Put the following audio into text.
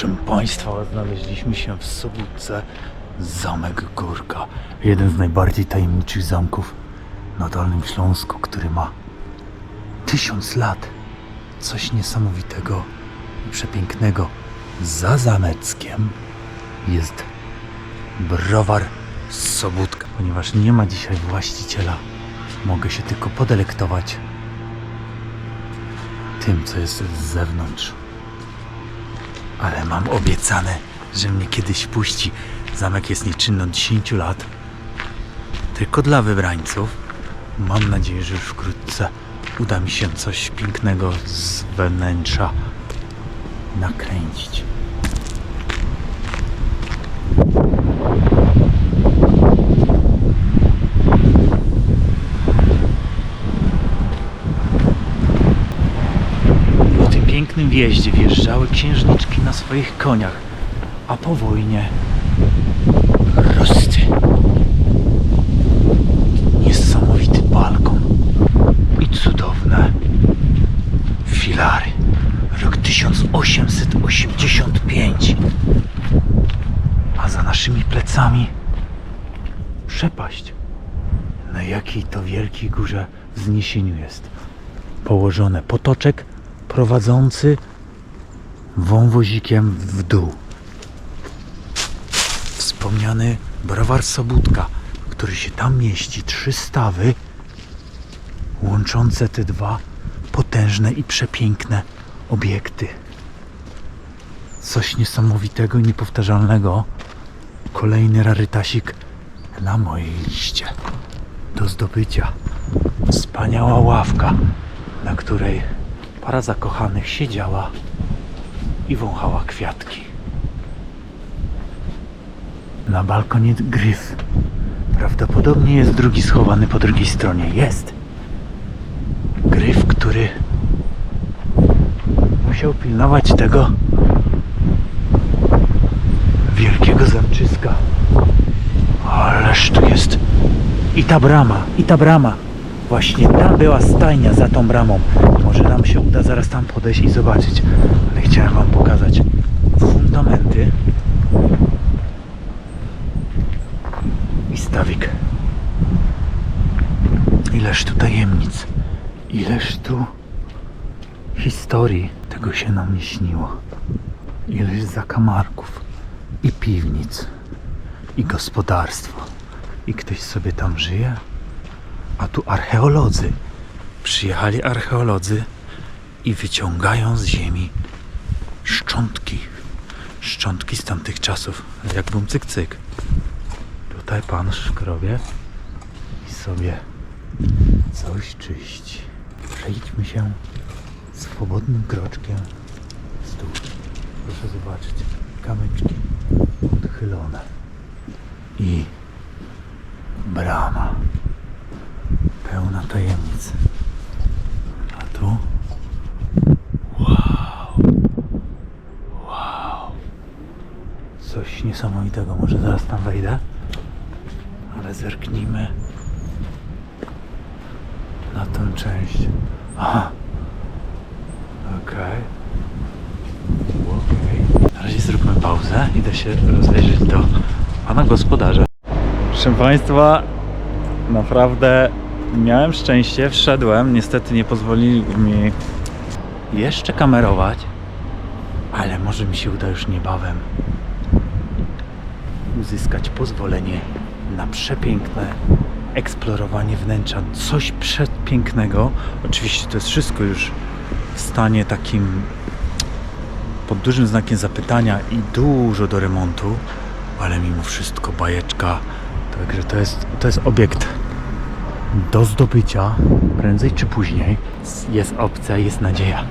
Proszę Państwa, znaleźliśmy się w Sobótce, Zamek Górka. Jeden z najbardziej tajemniczych zamków na Dolnym Śląsku, który ma tysiąc lat. Coś niesamowitego i przepięknego. Za zameckiem jest browar Sobótka. Ponieważ nie ma dzisiaj właściciela, mogę się tylko podelektować tym, co jest z zewnątrz. Ale mam obiecane, że mnie kiedyś puści. Zamek jest nieczynny od 10 lat. Tylko dla wybrańców. Mam nadzieję, że już wkrótce uda mi się coś pięknego z wnętrza nakręcić. Po tym pięknym wjeździe wjeżdżały księżniczki na swoich koniach, a po wojnie rozcy. Niesamowity balkon i cudowne filary. Rok 1885. A za naszymi plecami przepaść. Na jakiej to wielkiej górze wzniesieniu jest położone potoczek prowadzący wąwozikiem w dół. Wspomniany browar Sobótka, który się tam mieści, trzy stawy łączące te dwa potężne i przepiękne obiekty. Coś niesamowitego i niepowtarzalnego. Kolejny rarytasik na mojej liście do zdobycia. Wspaniała ławka, na której para zakochanych siedziała i wąchała kwiatki. Na balkonie gryf. Prawdopodobnie jest drugi schowany po drugiej stronie. Jest. Gryf, który musiał pilnować tego wielkiego zamczyska. Ależ tu jest. I ta brama, i ta brama. Właśnie ta była stajnia za tą bramą. Może nam się uda zaraz tam podejść i zobaczyć. Chciałem wam pokazać fundamenty i stawik. Ileż tu tajemnic. Ileż tu historii. Tego się nam nie śniło. Ileż zakamarków i piwnic i gospodarstwo. I ktoś sobie tam żyje? A tu archeolodzy. Przyjechali archeolodzy i wyciągają z ziemi szczątki. Szczątki z tamtych czasów. Jak bum cyk cyk. Tutaj pan szkrobie i sobie coś czyści. Przejdźmy się swobodnym kroczkiem w stół. Proszę zobaczyć. Kamyczki odchylone. I brama pełna tajemnic. A tu? Wow. Wow. Coś niesamowitego. Może zaraz tam wejdę? Ale zerknijmy na tę część. Aha. Okej. Okej. Na razie zróbmy pauzę. Idę się rozejrzeć do pana gospodarza. Proszę Państwa, naprawdę miałem szczęście, wszedłem, niestety nie pozwolili mi jeszcze kamerować, ale może mi się uda już niebawem uzyskać pozwolenie na przepiękne eksplorowanie wnętrza. Coś przepięknego. Oczywiście to jest wszystko już w stanie takim pod dużym znakiem zapytania i dużo do remontu, ale mimo wszystko bajeczka. Także to jest, to jest obiekt do zdobycia prędzej czy później. Jest opcja, jest nadzieja.